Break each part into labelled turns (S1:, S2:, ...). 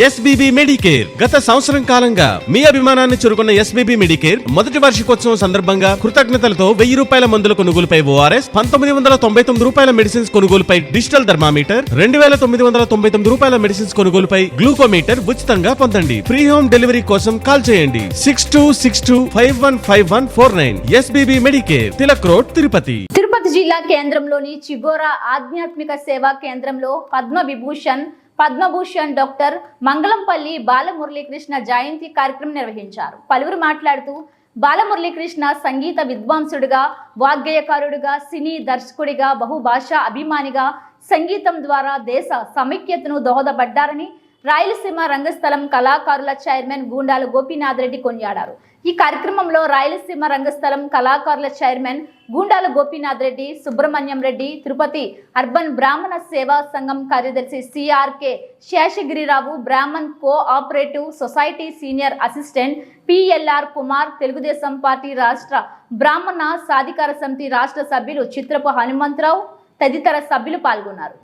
S1: SBB Medicare గత సంవత్సరం కాలంగా మీ అభిమానాన్ని చురుకున్న ఎస్బీబీ మెడికేర్ మొదటి వార్షికోత్సవం సందర్భంగా కృతజ్ఞతలతో వెయ్యి రూపాయల మందుల కొనుగోలుపై ఓఆర్ఎస్ పంతొమ్మిది వందల తొంభై తొమ్మిది రూపాయల మెడిసిన్స్ కొనుగోలుపై డిజిటల్ థర్మామీటర్ రెండు వేల తొమ్మిది వందల తొంభై తొమ్మిది రూపాయల మెడిసిన్స్ కొనుగోలుపై గ్లూకోమీటర్ ఉచితంగా పొందండి. ఫ్రీ హోమ్ డెలివరీ కోసం కాల్ చేయండి. Six two six two five one five one four nine SBB Medicare Tilak road Tirupati.
S2: Tirupati జిల్లా కేంద్రంలోని చిగోరా ఆధ్యాత్మిక సేవా కేంద్రంలో పద్మ విభూషణ్ పద్మభూషణ్ డాక్టర్ మంగళంపల్లి బాలమురళీకృష్ణ జయంతి కార్యక్రమం నిర్వహించారు. పలువురు మాట్లాడుతూ బాలమురళీకృష్ణ సంగీత విద్వాంసుడిగా వాగ్గేయకారుడిగా సినీ దర్శకుడిగా బహుభాషా అభిమానిగా సంగీతం ద్వారా దేశ సమైక్యతను దోహదపడ్డారని రాయలసీమ రంగస్థలం కళాకారుల చైర్మన్ గూండాల గోపీనాథ్ రెడ్డి కొనియాడారు. ఈ కార్యక్రమంలో రాయలసీమ రంగస్థలం కళాకారుల చైర్మన్ గూండాల గోపీనాథ్ రెడ్డి సుబ్రహ్మణ్యం రెడ్డి తిరుపతి అర్బన్ బ్రాహ్మణ సేవా సంఘం కార్యదర్శి CRK Seshagirirao Brahman cooperative society senior assistant PLR Kumar Telugu Desam party రాష్ట్ర బ్రాహ్మణ సాధికార సమితి రాష్ట్ర సభ్యులు చిత్రపు హనుమంతరావు తదితర సభ్యులు పాల్గొన్నారు.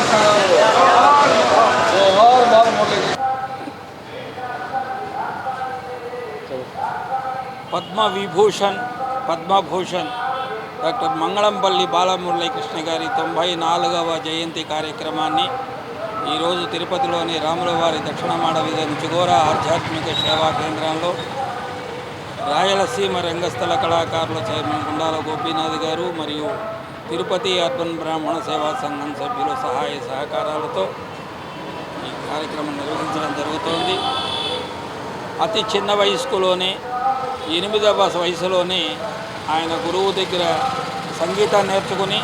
S3: పద్మ విభూషణ్ పద్మభూషణ్ డాక్టర్ మంగళంపల్లి బాలమురళీకృష్ణ గారి తొంభై నాలుగవ జయంతి కార్యక్రమాన్ని ఈరోజు తిరుపతిలోని రాములవారి దక్షిణమాడ వీధి చిగోర ఆధ్యాత్మిక సేవా కేంద్రంలో రాయలసీమ రంగస్థల కళాకారుల చైర్మన్ గుండాల గోపీనాథ్ గారు మరియు తిరుపతి అర్బన్ బ్రాహ్మణ సేవా సంఘం సభ్యుల సహాయ సహకారాలతో ఈ కార్యక్రమం నిర్వహించడం జరుగుతోంది. అతి చిన్న వయస్కులోనే ఎనిమిదవ వయసులోనే ఆయన గురువు దగ్గర సంగీతం నేర్చుకుని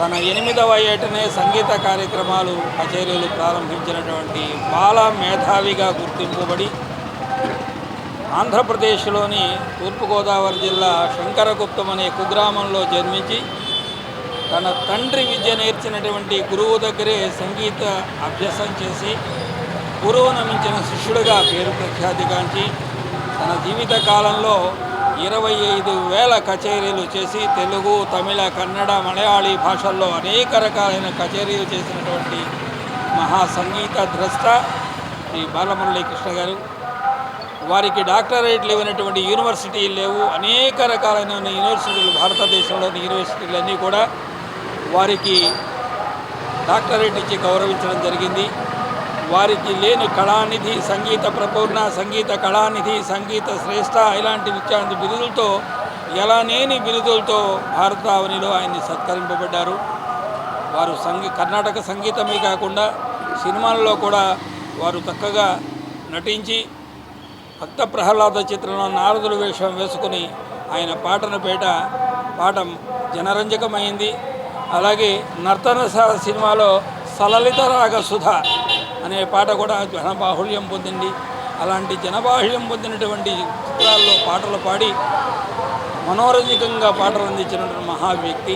S3: తన ఎనిమిదవ ఏటనే సంగీత కార్యక్రమాలు కచేరీలు ప్రారంభించినటువంటి బాల మేధావిగా గుర్తింపబడి ఆంధ్రప్రదేశ్లోని తూర్పుగోదావరి జిల్లా శంకరగుప్తం అనే కుగ్రామంలో జన్మించి తన తండ్రి విద్య నేర్చినటువంటి గురువు దగ్గరే సంగీత అభ్యాసం చేసి గురువును మించిన శిష్యుడిగా పేరు ప్రఖ్యాతిగాంచి తన జీవిత కాలంలో ఇరవై ఐదు వేల కచేరీలు చేసి తెలుగు తమిళ కన్నడ మలయాళీ భాషల్లో అనేక రకాలైన కచేరీలు చేసినటువంటి మహా సంగీత ద్రష్ట శ్రీ బాలమురళీ కృష్ణ గారు. వారికి డాక్టరేట్లు ఇవ్వనటువంటి యూనివర్సిటీలు లేవు అనేక రకాలైన యూనివర్సిటీలు భారతదేశంలోని యూనివర్సిటీలన్నీ కూడా వారికి డాక్టరేట్ ఇచ్చి గౌరవించడం జరిగింది. వారికి లేని కళానిధి సంగీత ప్రపూర్ణ సంగీత కళానిధి సంగీత శ్రేష్ఠ ఇలాంటి విద్యార్థి బిరుదులతో ఎలా లేని బిరుదులతో భారతావనిలో ఆయన్ని సత్కరింపబడ్డారు. వారు సంగీ కర్ణాటక సంగీతమే కాకుండా సినిమాల్లో కూడా వారు చక్కగా నటించి భక్త ప్రహ్లాద చిత్రంలో నారదుల వేషం వేసుకుని ఆయన పాటను పేట పాఠం జనరంజకమైంది. అలాగే నర్తనశాల సినిమాలో సలలిత రాగ సుధ అనే పాట కూడా జనబాహుళ్యం పొందింది. అలాంటి జనబాహుళ్యం పొందినటువంటి చిత్రాల్లో పాటలు పాడి మనోరంజకంగా పాటలు అందించినటువంటి మహా వ్యక్తి.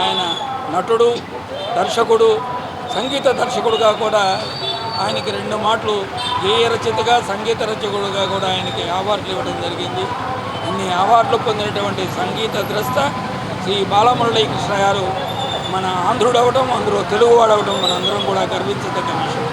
S3: ఆయన నటుడు దర్శకుడు సంగీత దర్శకుడుగా కూడా ఆయనకి రెండు మాటలు గేయ రచయితగా సంగీత రచకుడుగా కూడా ఆయనకి అవార్డులు ఇవ్వడం జరిగింది. అన్ని అవార్డులు పొందినటువంటి సంగీత ద్రష్ట శ్రీ బాలమురళీ కృష్ణ గారు మన ఆంధ్రుడు అవ్వటం అందులో తెలుగువాడు అవడం మనందరం కూడా గర్వించదగ్గ విషయం.